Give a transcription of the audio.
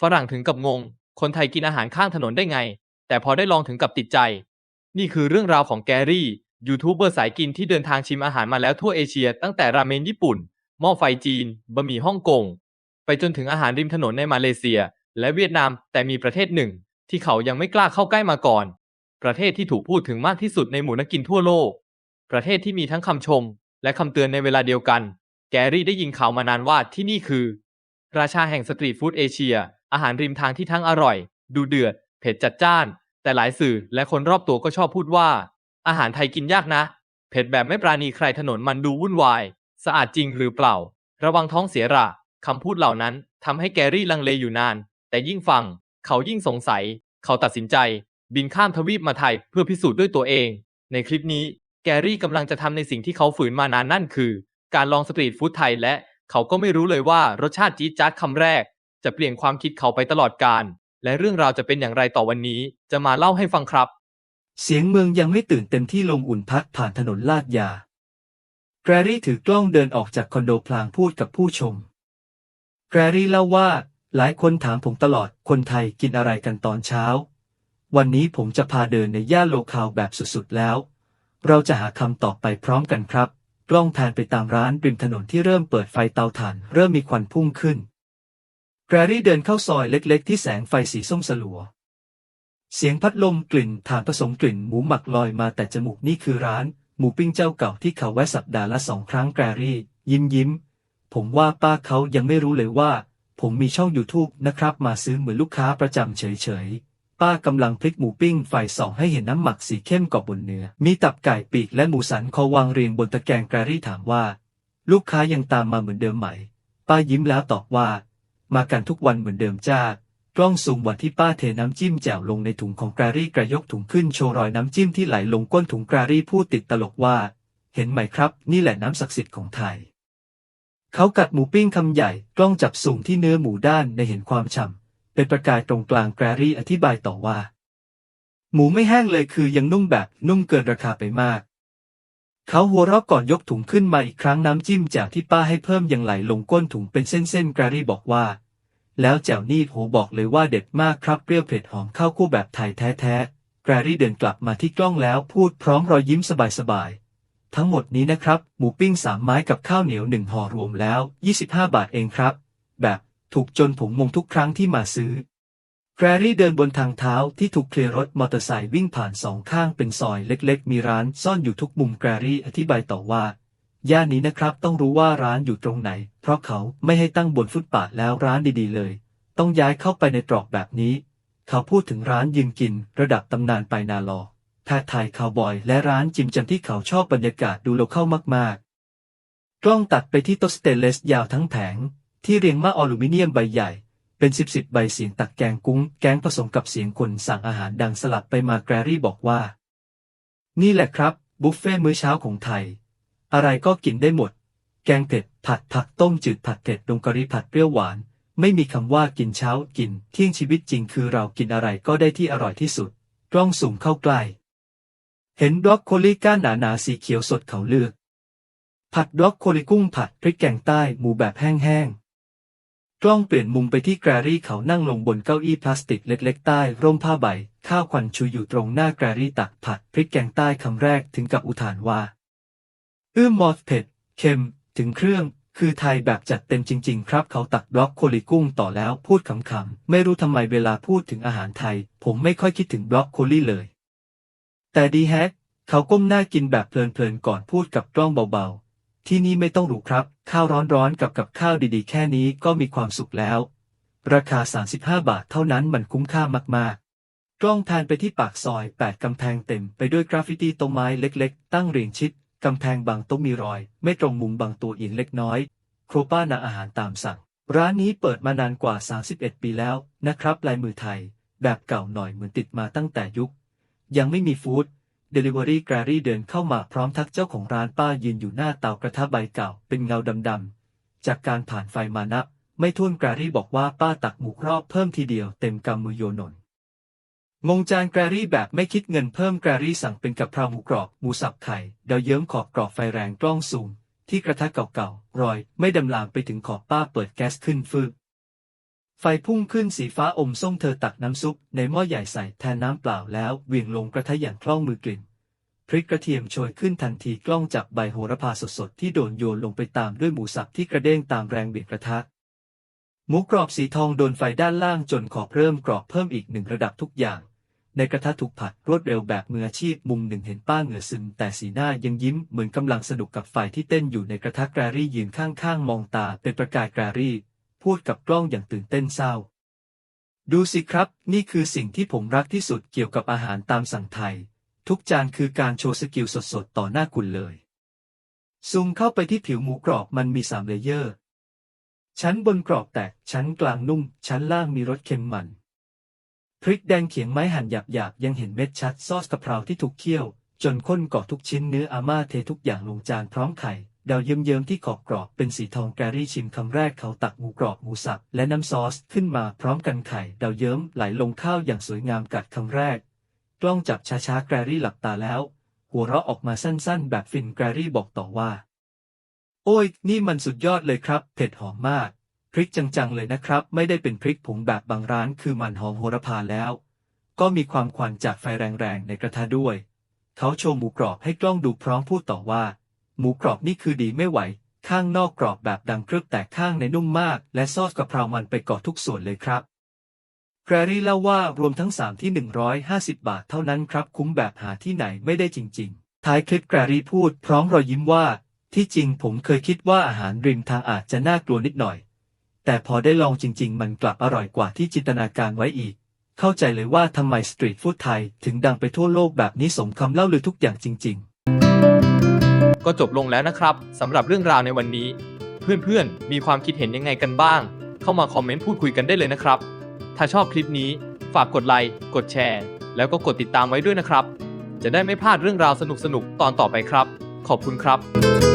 ฝรั่งถึงกับงง คนไทยกินอาหารข้างถนนได้ไง แต่พอได้ลองถึงกับติดใจ นี่คือเรื่องราวของแกรี่ยูทูบเบอร์สายกินที่เดินทางชิมอาหารมาแล้วทั่วเอเชีย ตั้งแต่ราเมนญี่ปุ่น หม้อไฟจีน บะหมี่ฮ่องกง ไปจนถึงอาหารริมถนนในมาเลเซีย และเวียดนาม แต่มีประเทศหนึ่ง ที่เขายังไม่กล้าเข้าใกล้มาก่อน ประเทศที่ถูกพูดถึงมากที่สุดในหมู่นักกินทั่วโลก ประเทศที่มีทั้งคำชม และคำเตือนในเวลาเดียวกัน แกรี่ได้ยินข่าวมานานว่าที่นี่คือ ราชาแห่งสตรีทฟู้ดเอเชีย อาหารริมทางที่ทั้งอร่อย ดูเดือด เผ็ดจัดจ้าน แต่หลายสื่อและคนรอบตัวก็ชอบพูดว่า อาหารไทยกินยากนะ เผ็ดแบบไม่ปราณีใครถนนมันดูวุ่นวาย สะอาดจริงหรือเปล่า ระวังท้องเสียระคำพูดเหล่านั้นทำให้แกรี่ลังเลอยู่นาน แต่ยิ่งฟัง เขายิ่งสงสัย เขาตัดสินใจ บินข้ามทวีปมาไทยเพื่อพิสูจน์ด้วยตัวเอง ในคลิปนี้ แกรี่กำลังจะทำในสิ่งที่เขาฝืนมานานนั่นคือ การลองสตรีทฟู้ดไทยและ เขาก็ไม่รู้เลยว่ารสชาติจี๊ดจ๊าดคำแรก จะเปลี่ยนความคิดเขาไปตลอดกาลและเรื่องราวจะเป็นอย่างไรต่อวันนี้ จะมาเล่าให้ฟังครับ เสียงเมืองยังไม่ตื่นเต็มที่ลมอุ่นพัดผ่านถนนลาดยา แกรรี่ถือกล้องเดินออกจากคอนโดพลางพูดกับผู้ชม แกรรี่เล่าว่า หลายคนถามผมตลอดคนไทยกินอะไรกันตอนเช้า วันนี้ผมจะพาเดินในย่านโลคาวแบบสุดๆแล้ว เราจะหาคำตอบไปพร้อมกันครับ กล้องแพนไปตามร้านริมถนนที่เริ่มเปิดไฟเตาถ่าน เริ่มมีควันพุ่งขึ้น แกรรี่เดินเข้าซอยเล็กๆ ที่แสงไฟสีส้มสลัว เสียงพัดลมกลิ่นถ่านผสมกลิ่นหมูหมักลอยมาแต่จมูกนี่คือร้าน หมูปิ้งเจ้าเก่าที่เขาแวะสัปดาห์ละสองครั้งแกรรี่ ยิ้มยิ้ม ผมว่าป้าเขายังไม่รู้เลยว่า ผมมีช่อง YouTube นะครับ มาซื้อเหมือนลูกค้าประจำเฉยๆ ป้ากำลังพลิกหมูปิ้งไฟส่องให้เห็นน้ำหมักสีเข้มกอบบนเนื้อ มีตับไก่ปีกและหมูสันคอวางเรียงบนตะแกรงแกรรี่ถามว่า ลูกค้ายังตามมาเหมือนเดิมไหม ป้ายิ้มแล้วตอบว่า มากันทุกวันเหมือนเดิมจ้ากล้องซูมวันที่ป้าเทน้ำจิ้มแจ่วลงในถุงของแกรรี่กระยกถุงขึ้นโชว์รอยน้ำจิ้มที่ไหลลงก้นถุงแกรรี่พูดติดตลกว่า เห็นไหมครับ นี่แหละน้ำศักดิ์สิทธิ์ของไทย เขากัดหมูปิ้งคำใหญ่กล้องจับสูงที่เนื้อหมูด้านในเห็นความฉ่ำเป็นประกายตรงกลางแกรรี่อธิบายต่อว่า หมูไม่แห้งเลยคือยังนุ่มแบบนุ่มเกินราคาไปมาก เขาหัวเราะก่อนยกถุงขึ้นมาอีกครั้งน้ำจิ้มแจ่วที่ป้าให้เพิ่มยังไหลลงก้นถุงเป็นเส้นๆแกรรี่บอกว่า แล้วแจ่วนี่โหบอกเลยว่าเด็ดมากครับเปรี้ยวเผ็ดหอมข้าวคู่แบบไทยแท้ๆแกรรี่เดินกลับมาที่กล้องแล้วพูดพร้อมรอยยิ้มสบายๆทั้งหมดนี้นะครับ หมูปิ้งสามไม้กับข้าวเหนียวหนึ่งห่อรวมแล้ว 25 บาทเองครับ แบบถูกจนผมงงทุกครั้งที่มาซื้อ แกรรี่เดินบนทางเท้าที่ถูกเคลียร์รถมอเตอร์ไซค์วิ่งผ่านสองข้างเป็นซอยเล็กๆ มีร้านซ่อนอยู่ทุกมุมแกรรี่อธิบายต่อว่า ย่านนี้นะครับต้องรู้ว่าร้านอยู่ตรงไหน เพราะเขาไม่ให้ตั้งบนฟุตบาทแล้วร้านดีๆเลย ต้องย้ายเข้าไปในตรอกแบบนี้ เขาพูดถึงร้านยืนกิน ระดับตำนานไปนาลอแพทย์ไทยคาวบอย และร้านจิมจัมที่เขาชอบบรรยากาศดูโลเข้ามากๆ กล้องตัดไปที่โต๊ะสเตนเลสยาวทั้งแผงที่เรียงมาอลูมิเนียมใบใหญ่ เป็นสิบสิบใบเสียงตักแกงกุ้ง แกงผสมกับเสียงคนสั่งอาหารดังสลับไปมาแกรรี่บอกว่า นี่แหละครับ บุฟเฟ่ต์มื้อเช้าของไทย อะไรก็กินได้หมด แกงเผ็ด ผัดผักต้มจืดผัดเผ็ดดงกะหรี่ผัดเปรี้ยวหวาน ไม่มีคำว่ากินเช้ากิน เที่ยงชีวิตจริงคือเรากินอะไรก็ได้ที่อร่อยที่สุด กล้องสูงเข้าใกล้เห็นบรอกโคลีก้านหนาๆสีเขียวสดเขาเลือก ผัดบรอกโคลีกุ้งผัดพริกแกงใต้หมูแบบแห้งๆ กล้องเปลี่ยนมุมไปที่แกรรี่เขานั่งลงบนเก้าอี้พลาสติกเล็กๆ ใต้ ร่มผ้าใบ ข้าวควันชูอยู่ตรงหน้าแกรรี่ตักผัดพริกแกงใต้คำแรกถึงกับอุทานว่า อื้มมอสเผ็ดเค็ม ถึงเครื่อง คือไทยแบบจัดเต็มจริง ๆ ครับ เขาตักบล็อกโคลีกุ้งต่อแล้วพูดขำๆ ไม่รู้ทำไมเวลาพูดถึงอาหารไทย ผมไม่ค่อยคิดถึงบล็อกโคลีเลย แต่ดีแฮกเขาก้มหน้ากินแบบเพลินๆก่อนพูดกับกล้องเบาๆ ที่นี่ไม่ต้องหรูครับ ข้าวร้อนๆกับกับข้าวดีๆ แค่นี้ก็มีความสุขแล้ว ราคา 35 บาทเท่านั้นมันคุ้มค่ามากๆ กล้องแพนไปที่ปากซอย 8 กำแพงเต็มไปด้วยกราฟฟิตี้ต้นไม้เล็กๆ ตั้งเรียงชิด กำแพงบางโต๊ะมีรอย ไม่ตรงมุมบางตัวอียงเล็กน้อย โครป้านาอาหารตามสั่ง ร้านนี้เปิดมานานกว่า 31 ปีแล้วนะครับ ลายมือไทย แบบเก่าหน่อยเหมือนติดมาตั้งแต่ยุค ยังไม่มีฟู้ด เดลิเวอรี่แกรรี่เดินเข้ามาพร้อมทักเจ้าของร้านป้ายืนอยู่หน้าเตากระทะใบเก่า เป็นเงาดำๆ จากการผ่านไฟมานับ ไม่ท้วนแกรรี่บอกว่าป้าตักหมูกรอบเพิ่มทีเดียวเต็มกำมือโยนนงงจานแกรรี่แบบไม่คิดเงินเพิ่มแกรรี่สั่งเป็นกะเพราหมูกรอบหมูสับไข่เดาเยิ้มขอบกรอบไฟแรงกล้องซูม ที่กระทะเก่าๆรอย ไม่ดำลามไปถึงขอบป้าเปิดแก๊สขึ้นฟืบ ไฟพุ่งขึ้นสีฟ้าอมส้มเธอตักน้ำซุปในหม้อใหญ่ใส่แทนน้ำเปล่าแล้วเหวี่ยงลงกระทะอย่างคล่องมือกลิ่นพริกกระเทียมโชยขึ้นทันทีกล้องจับใบโหระพาสดๆ ที่โดนโยนลงไปตามด้วยหมูสับที่กระเด้งตามแรงเบียดกระทะหมูกรอบสีทองโดนไฟด้านล่างจนขอบเริ่มกรอบเพิ่มอีกหนึ่งระดับทุกอย่าง ในกระทะถูกผัดรวดเร็วแบบมืออาชีพมุมหนึ่งเห็นป้าเหงื่อซึมแต่สีหน้ายังยิ้มเหมือนกำลังสนุกกับไฟที่เต้นอยู่ในกระทะแกรรี่ยืนข้างๆ มองตาเป็นประกายแกรรี่ พูดกับกล้องอย่างตื่นเต้นเศร้า ดูสิครับ นี่คือสิ่งที่ผมรักที่สุดเกี่ยวกับอาหารตามสั่งไทย ทุกจานคือการโชว์สกิลสดๆ ต่อหน้าคุณเลย ซูมเข้าไปที่ผิวหมูกรอบมันมีสามเลเยอร์ ชั้นบนกรอบแตก ชั้นกลางนุ่ม ชั้นล่างมีรสเค็มมันพริกแดงเขียงไม้หั่นหยาบๆยังเห็นเม็ดชัดซอสกะเพราที่ถูกเคี่ยว จนข้นเกาะทุกชิ้นเนื้ออาม่าเททุกอย่างลงจานพร้อมไข่ ดาวเยิ้มๆที่ขอบกรอบเป็นสีทองแกรี่ชิมคำแรกเขาตักหมูกรอบหมูสับและน้ำซอสขึ้นมาพร้อมกันไข่ดาวเยิ้มไหลลงข้าวอย่างสวยงามกัดคำแรก กล้องจับช้าๆแกรี่หลับตาแล้ว หัวเราะออกมาสั้นๆ แบบฟินแกรี่บอกต่อว่า โอ้ย นี่มันสุดยอดเลยครับ เผ็ดหอมมากพริกจังๆเลยนะครับ ไม่ได้เป็นพริกผงแบบบางร้านคือมันหอมโหระพาแล้ว ก็มีความควันจากไฟแรงๆในกระทะด้วย เขาโชว์หมูกรอบให้กล้องดูพร้อมพูดต่อว่า หมูกรอบนี่คือดีไม่ไหว ข้างนอกกรอบแบบดังเครือบแต่ข้างในนุ่มมาก และซอสกะเพรามันไปเกาะทุกส่วนเลยครับแกรรี่เล่าว่ารวมทั้ง 3 ที่ 150 บาทเท่านั้นครับ คุ้มแบบหาที่ไหนไม่ได้จริง ๆ ท้ายคลิปแกรรี่พูดพร้อมรอยยิ้มว่า ที่จริงผมเคยคิดว่าอาหารริมทางอาจจะน่ากลัวนิดหน่อย แต่พอได้ลองจริง ๆ มันกลับอร่อยกว่าที่จินตนาการไว้อีก เข้าใจเลยว่าทำไมสตรีทฟู้ดไทยถึงดังไปทั่วโลกแบบนี้สมคำเล่าลือทุกอย่างจริง ๆ ก็จบลงแล้วนะครับสำหรับเรื่องราวในวันนี้ เพื่อนๆ มีความคิดเห็นยังไงกันบ้าง เข้ามาคอมเมนต์พูดคุยกันได้เลยนะครับ ถ้าชอบคลิปนี้ฝากกดไลค์กดแชร์ แล้วก็กดติดตามไว้ด้วยนะครับ จะได้ไม่พลาดเรื่องราวสนุกๆตอนต่อไปครับ ขอบคุณครับ